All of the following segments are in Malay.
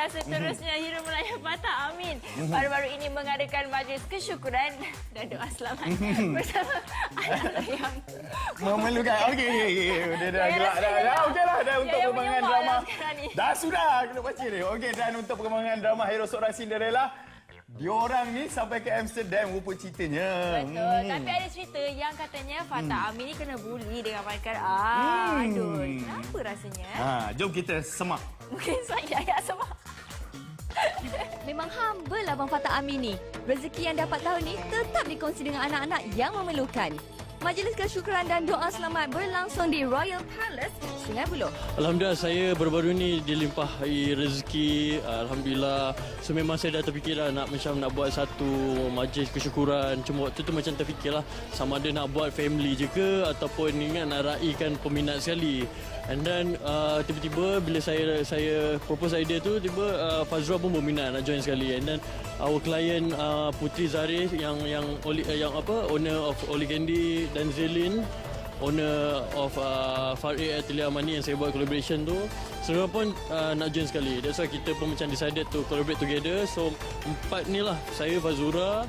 yang seterusnya Hero Melayu Fatah Amin baru-baru ini mengadakan majlis kesyukuran dan doa selamat bersama anak yang Memerlukan. Okey, okey, okey. Dia dah gelak dah. Dah okeylah dah untuk perkembangan drama. Dah sudah kena baca dia. Okey dan untuk perkembangan drama Hero Seorang Cinderella Diorang ni sampai ke Amsterdam rupa ceritanya. Betul. Tapi ada cerita yang katanya Fatah Amin ni kena bully dengan Michael. Ah, aduh. Kenapa rasanya? Ha, jom kita semak. Mungkin saya yang sebab. Memang humble Abang Fatah Amin ni. Rezeki yang dapat tahun ni tetap dikongsi dengan anak-anak yang memerlukan. Majlis kesyukuran dan doa selamat berlangsung di Royal Palace, Sungai Buloh. Alhamdulillah saya baru-baru ni dilimpahi rezeki. Alhamdulillah. So memang saya dah terfikir lah nak macam nak buat satu majlis kesyukuran. Cuma waktu tu macam terfikir lah Sama ada nak buat family je ke? Ataupun ingat nak raikan peminat sekali. And then uh, tiba-tiba bila saya saya propose idea tu tiba uh, Fazrul pun berminat nak join sekali. And then our client uh, Putri Zarif yang yang uh, yang apa owner of Oli Candy dan Zelin owner of uh, Farid Atelier Amani yang saya buat collaboration tu semua pun uh, nak join sekali that's why kita pun macam decided to collaborate together so empat ni lah saya Fazura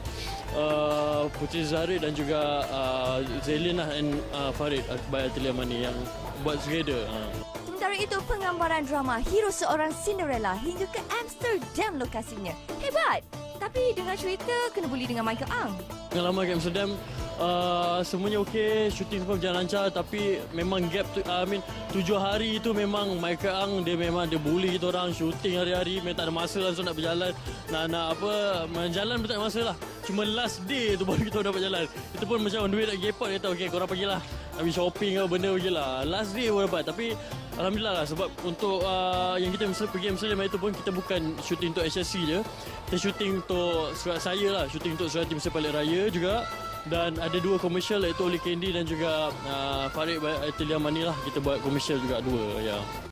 uh, Putri Zahrid dan juga uh, Zelin lah and uh, Farid by Atelier Amani yang buat together uh. Sementara itu, penggambaran drama Hero Seorang Cinderella hingga ke Amsterdam lokasinya. Hebat! Tapi dengan cerita kena bully dengan Michael Ang. Pengalaman kat Amsterdam uh, semuanya okey, shooting semua berjalan lancar tapi memang gap tu I mean tujuh hari tu memang Michael Ang dia memang dia bully kita orang shooting hari-hari memang tak ada masa langsung nak berjalan. Nak nak apa menjalan pun tak ada masa lah. Cuma last day tu baru kita dapat jalan. Itu pun macam on the way nak airport dia kata okey korang pergilah ambil shopping ke benda pergilah last day pun dapat. Tapi Alhamdulillah lah sebab untuk uh, yang kita mesti pergi Amsterdam itu pun kita bukan shooting untuk HSC je. Kita shooting untuk surat saya lah. Shooting untuk surat tim Sepalik Raya juga. Dan ada dua komersial iaitu Oli Candy dan juga uh, Farid Atelier Mani lah. Kita buat komersial juga dua ya.